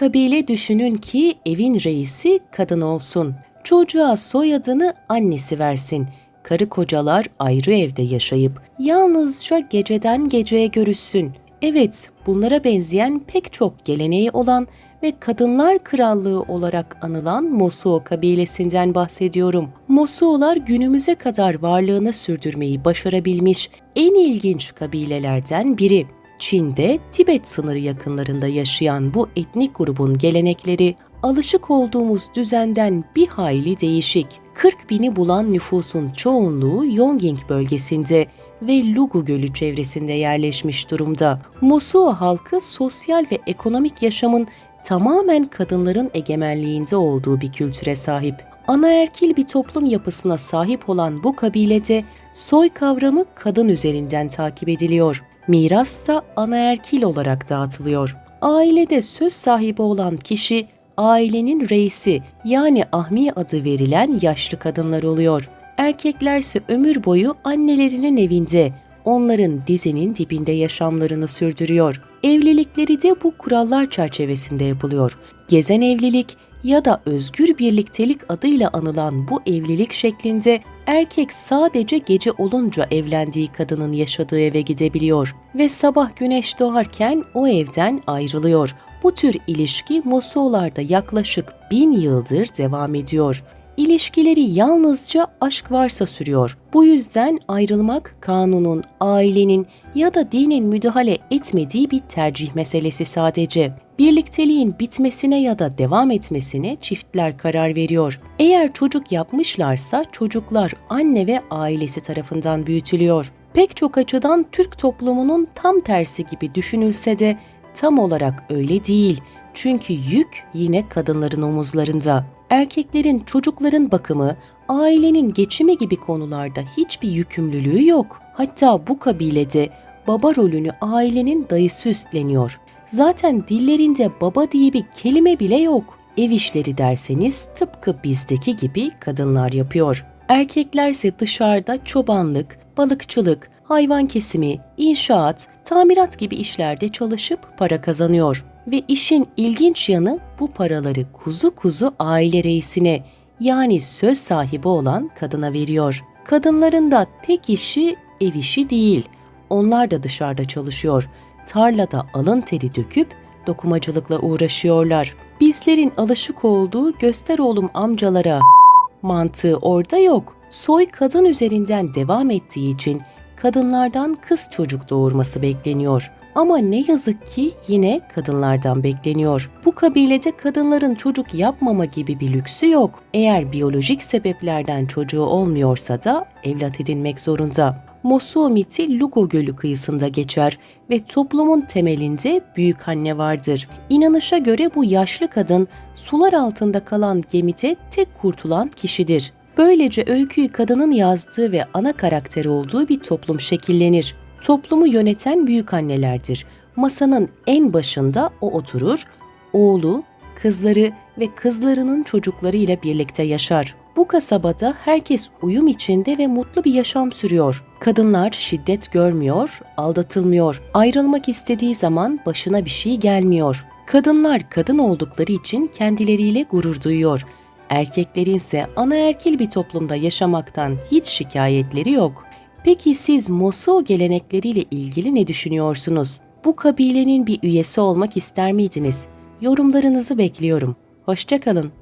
kabile düşünün ki evin reisi kadın olsun. Çocuğa soyadını annesi versin. Karı kocalar ayrı evde yaşayıp yalnızca geceden geceye görüşsün. Evet, bunlara benzeyen pek çok geleneği olan ve Kadınlar Krallığı olarak anılan Mosuo kabilesinden bahsediyorum. Mosuolar günümüze kadar varlığını sürdürmeyi başarabilmiş en ilginç kabilelerden biri. Çin'de Tibet sınırı yakınlarında yaşayan bu etnik grubun gelenekleri alışık olduğumuz düzenden bir hayli değişik. 40 bini bulan nüfusun çoğunluğu Yonging bölgesinde ve Lugu Gölü çevresinde yerleşmiş durumda. Mosuo halkı sosyal ve ekonomik yaşamın tamamen kadınların egemenliğinde olduğu bir kültüre sahip. Anaerkil bir toplum yapısına sahip olan bu kabilede soy kavramı kadın üzerinden takip ediliyor. Miras da anaerkil olarak dağıtılıyor. Ailede söz sahibi olan kişi ailenin reisi yani ahmi adı verilen yaşlı kadınlar oluyor. Erkeklerse ömür boyu annelerinin evinde, onların dizinin dibinde yaşamlarını sürdürüyor. Evlilikleri de bu kurallar çerçevesinde yapılıyor. Gezen evlilik ya da özgür birliktelik adıyla anılan bu evlilik şeklinde erkek sadece gece olunca evlendiği kadının yaşadığı eve gidebiliyor ve sabah güneş doğarken o evden ayrılıyor. Bu tür ilişki Mosuolarda yaklaşık bin yıldır devam ediyor. İlişkileri yalnızca aşk varsa sürüyor. Bu yüzden ayrılmak kanunun, ailenin ya da dinin müdahale etmediği bir tercih meselesi sadece. Birlikteliğin bitmesine ya da devam etmesine çiftler karar veriyor. Eğer çocuk yapmışlarsa çocuklar anne ve ailesi tarafından büyütülüyor. Pek çok açıdan Türk toplumunun tam tersi gibi düşünülse de tam olarak öyle değil. Çünkü yük yine kadınların omuzlarında. Erkeklerin çocukların bakımı, ailenin geçimi gibi konularda hiçbir yükümlülüğü yok. Hatta bu kabilede baba rolünü ailenin dayısı üstleniyor. Zaten dillerinde baba diye bir kelime bile yok. Ev işleri derseniz tıpkı bizdeki gibi kadınlar yapıyor. Erkeklerse dışarıda çobanlık, balıkçılık, hayvan kesimi, inşaat, tamirat gibi işlerde çalışıp para kazanıyor. Ve işin ilginç yanı bu paraları kuzu kuzu aile reisine yani söz sahibi olan kadına veriyor. Kadınların da tek işi ev işi değil. Onlar da dışarıda çalışıyor. Tarlada alın teri döküp dokumacılıkla uğraşıyorlar. Bizlerin alışık olduğu göster oğlum amcalara mantığı orada yok. Soy kadın üzerinden devam ettiği için kadınlardan kız çocuk doğurması bekleniyor. Ama ne yazık ki yine kadınlardan bekleniyor. Bu kabilede kadınların çocuk yapmama gibi bir lüksü yok. Eğer biyolojik sebeplerden çocuğu olmuyorsa da evlat edinmek zorunda. Mosuo miti Lugo Gölü kıyısında geçer ve toplumun temelinde büyük anne vardır. İnanışa göre bu yaşlı kadın sular altında kalan gemide tek kurtulan kişidir. Böylece öyküyü kadının yazdığı ve ana karakteri olduğu bir toplum şekillenir. Toplumu yöneten büyük annelerdir. Masanın en başında o oturur, oğlu, kızları ve kızlarının çocukları ile birlikte yaşar. Bu kasabada herkes uyum içinde ve mutlu bir yaşam sürüyor. Kadınlar şiddet görmüyor, aldatılmıyor. Ayrılmak istediği zaman başına bir şey gelmiyor. Kadınlar kadın oldukları için kendileriyle gurur duyuyor. Erkeklerin ise anaerkil bir toplumda yaşamaktan hiç şikayetleri yok. Peki siz Mosuo gelenekleriyle ilgili ne düşünüyorsunuz? Bu kabilenin bir üyesi olmak ister miydiniz? Yorumlarınızı bekliyorum. Hoşçakalın.